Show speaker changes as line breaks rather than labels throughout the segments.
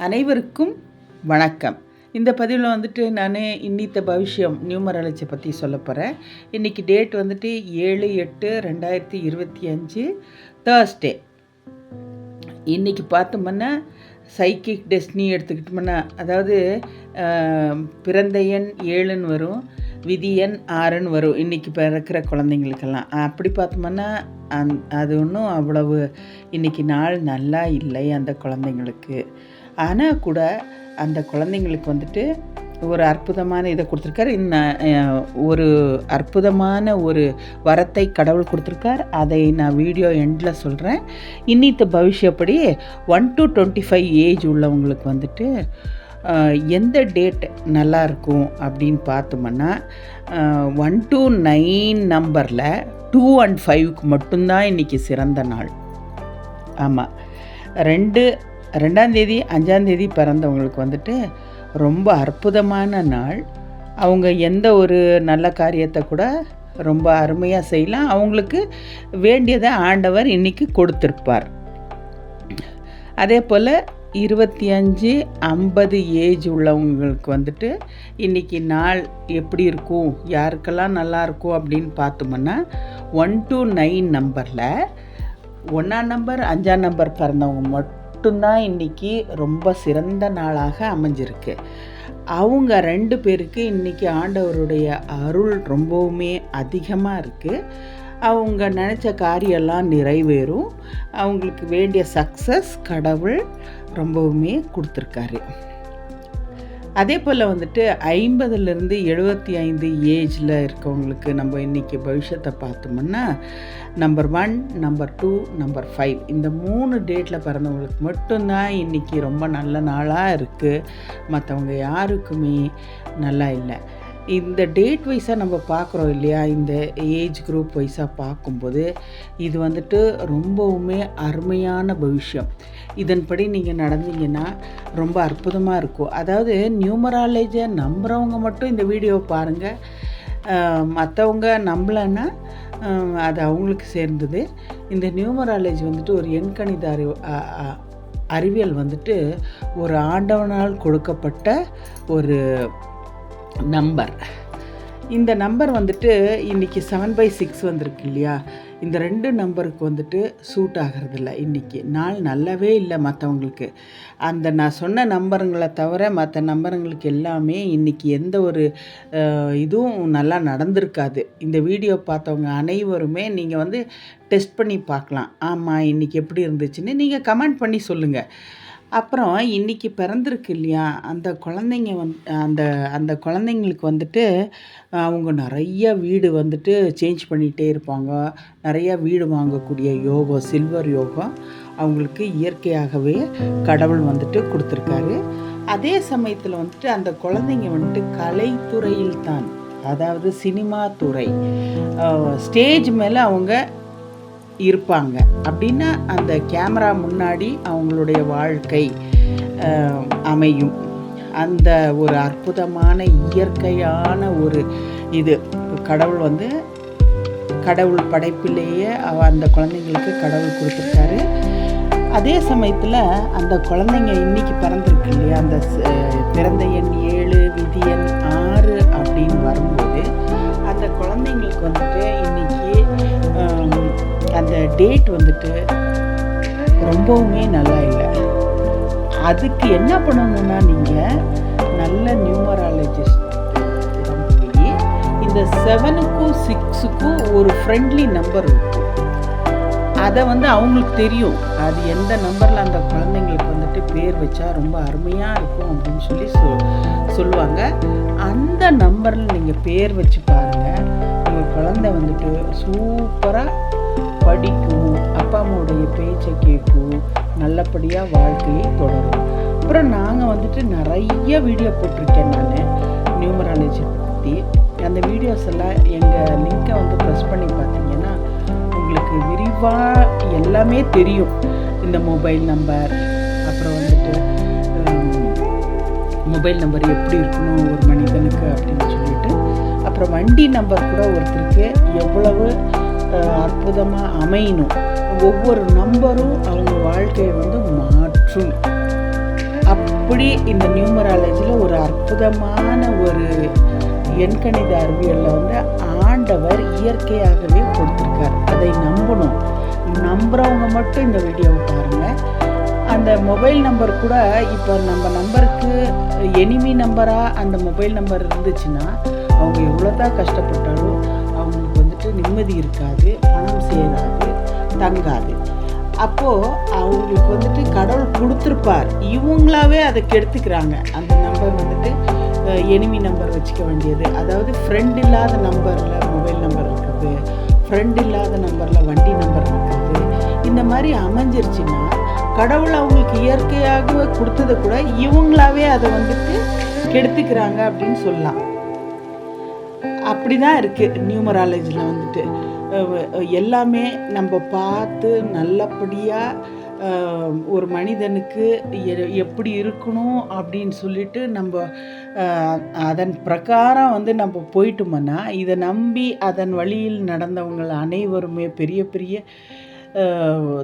அனைவருக்கும் வணக்கம். இந்த பதிவில் வந்துட்டு நான் இன்னித்த பவிஷ்யம் நியூமராலஜி பற்றி சொல்ல போகிறேன் இன்றைக்கி டேட் வந்துட்டு ஏழு எட்டு ரெண்டாயிரத்தி இருபத்தி அஞ்சு தேர்ஸ்டே இன்றைக்கி பார்த்தோம்னா சைக்கிக் டெஸ்னி எடுத்துக்கிட்டோம்னா அதாவது பிறந்த எண் ஏழுன்னு வரும் விதி எண் ஆறுன்னு வரும் இன்றைக்கி பிறக்கிற குழந்தைங்களுக்கெல்லாம். அப்படி பார்த்தோம்னா அந் அது ஒன்றும் அவ்வளவு இன்றைக்கி நாள் நல்லா இல்லை அந்த குழந்தைங்களுக்கு. ஆனால் கூட அந்த குழந்தைங்களுக்கு வந்துட்டு ஒரு அற்புதமான இதை கொடுத்துருக்காரு. இன்னும் ஒரு அற்புதமான ஒரு வரத்தை கடவுள் கொடுத்துருக்கார். அதை நான் வீடியோ எண்டில் சொல்கிறேன் இன்னித்த பவிஷ்யப்படி one two twenty five age உள்ளவங்களுக்கு வந்துட்டு எந்த டேட் நல்லா இருக்கும் அப்படின்னு பார்த்தோம்னா ஒன் டு நைன் நம்பரில் டூ அண்ட் ஃபைவ்க்கு மட்டும்தான் இன்றைக்கி சிறந்த நாள். ஆமாம் ரெண்டு ரெண்டாந்தேதி அஞ்சாந்தேதி பிறந்தவங்களுக்கு வந்துட்டு ரொம்ப அற்புதமான நாள். அவங்க எந்த ஒரு நல்ல காரியத்தை கூட ரொம்ப அருமையாக செய்யலாம். அவங்களுக்கு வேண்டியதை ஆண்டவர் இன்றைக்கி கொடுத்துருப்பார். அதே போல் இருபத்தி அஞ்சு ஐம்பது ஏஜ் உள்ளவங்களுக்கு வந்துட்டு இன்றைக்கி நாள் எப்படி இருக்கும்? யாருக்கெல்லாம் நல்லாயிருக்கும் அப்படின்னு பார்த்தோம்னா ஒன் டு நைன் நம்பரில் ஒன்றாம் நம்பர் அஞ்சாம் நம்பர் பிறந்தவங்க மட்டும்தான் இன்றைக்கி ரொம்ப சிறந்த நாளாக அமைஞ்சிருக்கு. அவங்க ரெண்டு பேருக்கு இன்றைக்கி ஆண்டவருடைய அருள் ரொம்பவுமே அதிகமாக இருக்குது அவங்க நினச்ச காரியெல்லாம் நிறைவேறும். அவங்களுக்கு வேண்டிய சக்ஸஸ் கடவுள் ரொம்பவுமே கொடுத்துருக்காரு. அதே போல் வந்துட்டு ஐம்பதுலேருந்து எழுபத்தி ஐந்து ஏஜில் இருக்கவங்களுக்கு நம்ம இன்றைக்கி பவிஷ்யத்தை பார்த்தோம்னா number one number two number five இந்த மூணு டேட்டில் பிறந்தவங்களுக்கு மட்டும்தான் இன்றைக்கி ரொம்ப நல்ல நாளாக இருக்குது மற்றவங்க யாருக்குமே நல்லா இல்லை. இந்த டேட் வைஸாக நம்ம பார்க்குறோம் இல்லையா? இந்த ஏஜ் குரூப் வைஸாக பார்க்கும்போது இது வந்துட்டு ரொம்பவுமே அருமையான பவிஷ்யம். இதன்படி நீங்கள் நடந்தீங்கன்னா ரொம்ப அற்புதமாக இருக்கும். அதாவது நியூமராலஜியை நம்புகிறவங்க மட்டும் இந்த வீடியோவை பாருங்கள் மற்றவங்க நம்பலைன்னா அது அவங்களுக்கு சேர்ந்தது. இந்த நியூமராலஜி வந்துட்டு ஒரு எண்கணித அறிவு அறிவியல் வந்துட்டு ஒரு ஆண்டவனால் கொடுக்கப்பட்ட ஒரு நம்பர். இந்த நம்பர் வந்துட்டு இன்றைக்கி செவன் பை சிக்ஸ் வந்திருக்கு இல்லையா? இந்த ரெண்டு நம்பருக்கு வந்துட்டு சூட் ஆகிறதில்ல இன்றைக்கி நாள் நல்லாவே இல்லை மற்றவங்களுக்கு அந்த நான் சொன்ன நம்பருங்களை தவிர மற்ற நம்பருங்களுக்கு எல்லாமே இன்றைக்கி எந்த ஒரு இதுவும் நல்லா நடந்திருக்காது. இந்த வீடியோ பார்த்தவங்க அனைவருமே நீங்கள் வந்து டெஸ்ட் பண்ணி பார்க்கலாம். ஆமாம் இன்றைக்கி எப்படி இருந்துச்சுன்னு நீங்கள் கமெண்ட் பண்ணி சொல்லுங்கள் அப்புறம் இன்றைக்கி பிறந்திருக்கு இல்லையா? அந்த குழந்தைங்க வந் அந்த அந்த குழந்தைங்களுக்கு வந்துட்டு அவங்க நிறைய வீடு வந்துட்டு சேஞ்ச் பண்ணிகிட்டே இருப்பாங்க. நிறைய வீடு வாங்கக்கூடிய யோகம் சில்வர் யோகம் அவங்களுக்கு இயற்கையாகவே கடவுள் வந்துட்டு கொடுத்துருக்காரு. அதே சமயத்தில் வந்துட்டு அந்த குழந்தைங்க வந்துட்டு கலைத்துறையில் தான் அதாவது சினிமா துறை. ஸ்டேஜ் மேலே அவங்க இருப்பாங்க. அப்படின்னா அந்த கேமரா முன்னாடி அவங்களுடைய வாழ்க்கை அமையும். அந்த ஒரு அற்புதமான இயற்கையான ஒரு இது. கடவுள் வந்து கடவுள் படைப்பிலேயே அவ- அந்த குழந்தைங்களுக்கு கடவுள் கொடுத்துருக்காரு. அதே சமயத்தில் அந்த குழந்தைங்க இன்னைக்கு பிறந்திருக்கு இல்லையா? அந்த பிறந்த எண் ஏழு டேட் வந்துட்டு ரொம்பவுமே நல்லா இல்லை. அதுக்கு என்ன பண்ணணும்னா நீங்கள் நல்ல நியூமராலஜிஸ்ட் போய் இந்த செவனுக்கும் சிக்ஸுக்கும் ஒரு ஃப்ரெண்ட்லி நம்பர் இருக்கும் அதை வந்து அவங்களுக்கு தெரியும். அது எந்த நம்பரில் அந்த குழந்தைங்களுக்கு வந்துட்டு பேர் வச்சா ரொம்ப அருமையாக இருக்கும் அப்படின்னு சொல்லி சொல் சொல்லுவாங்க. அந்த நம்பரில் நீங்கள் பேர் வச்சு பாருங்கள் உங்கள் குழந்தை வந்துட்டு சூப்பராக படிக்கும் அப்பா அம்மாவுடைய பேச்சை கேட்கும் நல்லபடியாக வாழ்க்கையை தொடரும் அப்புறம் நாங்கள் வந்துட்டு நிறைய வீடியோ போட்டிருக்கேன் நான். நியூமராலஜி பற்றி அந்த வீடியோஸ் எல்லாம் எங்கள் லிங்கை வந்து ப்ரெஸ் பண்ணி பார்த்தீங்கன்னா உங்களுக்கு விரிவாக எல்லாமே தெரியும். இந்த மொபைல் நம்பர் அப்புறம் வந்துட்டு மொபைல் நம்பர் எப்படி இருக்கணும் ஒரு மனிதனுக்கு அப்படின்னு சொல்லிட்டு. அப்புறம் வண்டி நம்பர் கூட ஒருத்தருக்கு எவ்வளவு அற்புதமாக அமையணும். ஒவ்வொரு நம்பரும் அவங்க வாழ்க்கையை வந்து மாற்றும். அப்படி இந்த நியூமராலஜியில் ஒரு அற்புதமான ஒரு எண்கணித அறிவியலில் வந்து ஆண்டவர் இயற்கையாகவே கொடுத்துருக்கார். அதை நம்பணும். நம்புகிறவங்க மட்டும் இந்த வீடியோவை பாருங்கள் அந்த மொபைல் நம்பர் கூட இப்போ நம்ம நம்பருக்கு எனிமி நம்பராக அந்த மொபைல் நம்பர் இருந்துச்சுன்னா அவங்க எவ்வளோ தான் கஷ்டப்பட்டாலும் அவங்களுக்கு வந்துட்டு நிம்மதி இருக்காது. சேராது தங்காது. அப்போது அவங்களுக்கு வந்துட்டு கடவுள் கொடுத்துருப்பார். இவங்களாவே அதை கெடுத்துக்கிறாங்க. அந்த நம்பர் வந்துட்டு எனிமி நம்பர் வச்சுக்க வேண்டியது. அதாவது ஃப்ரெண்ட் இல்லாத நம்பரில் மொபைல் நம்பர் இருக்கிறது ஃப்ரெண்ட் இல்லாத நம்பரில் வண்டி நம்பர் இருக்குது. இந்த மாதிரி அமைஞ்சிருச்சுன்னா கடவுள் அவங்களுக்கு இயற்கையாக கொடுத்ததை கூட இவங்களாவே அதை வந்துட்டு கெடுத்துக்கிறாங்க அப்படின்னு சொல்லலாம். அப்படி தான் இருக்குது நியூமராலஜியில் வந்துட்டு. எல்லாமே நம்ம பார்த்து நல்லபடியாக ஒரு மனிதனுக்கு எப்படி இருக்கணும் அப்படின்னு சொல்லிட்டு நம்ம அதன் பிரகாரம் வந்து நம்ம போயிட்டோம்னா இதை நம்பி அதன் வழியில் நடந்தவங்கள் அனைவருமே பெரிய பெரிய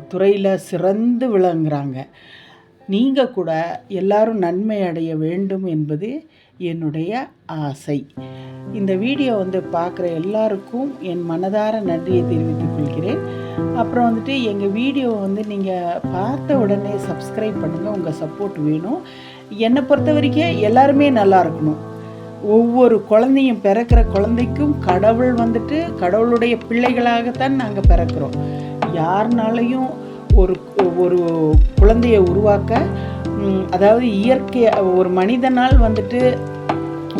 துறையில் சிறந்து விளங்குறாங்க. நீங்கள் கூட எல்லாரும் நன்மை அடைய வேண்டும் என்பது என்னுடைய ஆசை. இந்த வீடியோ வந்து பார்க்குற எல்லாருக்கும் என் மனதார நன்றியை தெரிவித்துக் கொள்கிறேன். அப்புறம் வந்துட்டு எங்கள் வீடியோ வந்து நீங்கள் பார்த்த உடனே சப்ஸ்கிரைப் பண்ணுங்கள் உங்கள் சப்போர்ட் வேணும். என்னை பொறுத்த வரைக்கும் எல்லாருமே நல்லா இருக்கணும். ஒவ்வொரு குழந்தையும் பிறக்கிற குழந்தைக்கும் கடவுள் வந்துட்டு கடவுளுடைய பிள்ளைகளாகத்தான் நாங்கள் பிறக்கிறோம். யாருனாலையும் ஒரு ஒரு குழந்தையை உருவாக்க அதாவது இயற்கை ஒரு மனிதனால் வந்துட்டு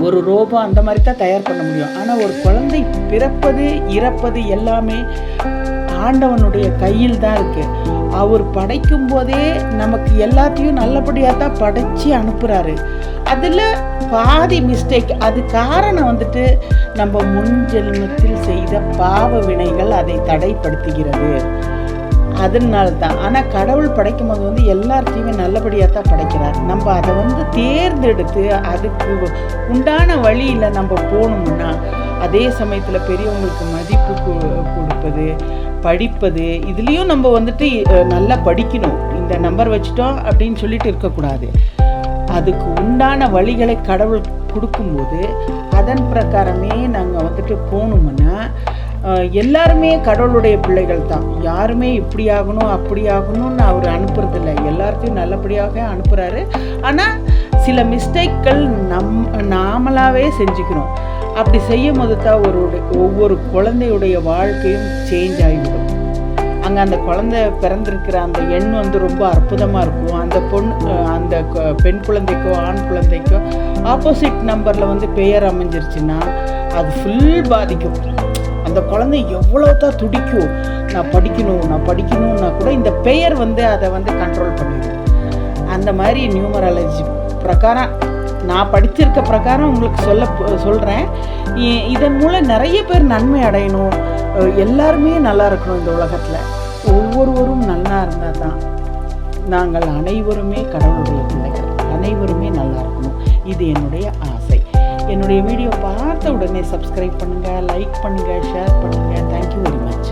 ஒரு ரோபோ அந்த மாதிரி தான் தயார் பண்ண முடியும். ஆனால் ஒரு குழந்தை பிறப்பது இறப்பது எல்லாமே ஆண்டவனுடைய கையில் தான் இருக்கு. அவர் படைக்கும் போதே நமக்கு எல்லாத்தையும் நல்லபடியாக தான் படைச்சி அனுப்புகிறாரு அதில் பாதி மிஸ்டேக் அது காரணம் வந்துட்டு நம்ம முன் ஜென்மத்தில் செய்த பாவ வினைகள் அதை தடைப்படுத்துகிறது. அதனால தான் ஆனால் கடவுள் படைக்கும் போது வந்து எல்லாத்தையுமே நல்லபடியாக தான் படைக்கிறார். நம்ம அதை வந்து தேர்ந்தெடுத்து அதுக்கு உண்டான வழியில் நம்ம போகணும்னா அதே சமயத்தில் பெரியவங்களுக்கு மதிப்பு கொடுப்பது படிப்பது இதுலேயும் நம்ம வந்துட்டு நல்லா படிக்கணும். இந்த நம்பர் வச்சுட்டோம் அப்படின்னு சொல்லிட்டு இருக்கக்கூடாது. அதுக்கு உண்டான வழிகளை கடவுள் கொடுக்கும்போது அதன் பிரகாரமே நாங்கள் வந்துட்டு போகணுமுன்னா எல்லாருமே கடவுளுடைய பிள்ளைகள் தான் யாருமே இப்படி ஆகணும் அப்படி ஆகணும்னு அவர் அனுப்புறதில்ல. எல்லாத்தையும் நல்லபடியாக அனுப்புகிறாரு ஆனால் சில மிஸ்டேக்கள் நம் நாமளாகவே செஞ்சுக்கணும் அப்படி செய்யும் போது தான் ஒரு ஒவ்வொரு குழந்தையுடைய வாழ்க்கையும் சேஞ்ச் ஆகிவிடும். அங்கே அந்த குழந்தை பிறந்திருக்கிற அந்த எண் வந்து ரொம்ப அற்புதமாக இருக்கும். அந்த பொண் அந்த பெண் குழந்தைக்கோ ஆண் குழந்தைக்கோ ஆப்போசிட் நம்பரில் வந்து பெயர் அமைஞ்சிருச்சுன்னா அது ஃபுல் பாதிக்கும். அந்த குழந்தை எவ்வளோ தான் துடிக்கும் நான் படிக்கணும் நான் படிக்கணும்னா கூட இந்த பெயர் வந்து அதை வந்து கண்ட்ரோல் பண்ணிடும். அந்த மாதிரி நியூமராலஜி பிரகாரம் நான் படித்திருக்க பிரகாரம் உங்களுக்கு சொல்ல சொல்கிறேன் இதன் மூலம் நிறைய பேர் நன்மை அடையணும். எல்லாருமே நல்லா இருக்கணும் இந்த உலகத்தில். ஒவ்வொருவரும் நல்லா இருந்தால் தான் நாங்கள் அனைவருமே கடவுளுடைய பிள்ளைகள். அனைவருமே நல்லா இருக்கணும். இது என்னுடைய ஆசை. என்னுடைய வீடியோ பார்த்த உடனே சப்ஸ்கிரைப் பண்ணுங்கள் லைக் பண்ணுங்கள் ஷேர் பண்ணுங்கள் தேங்க்யூ வெரி மச்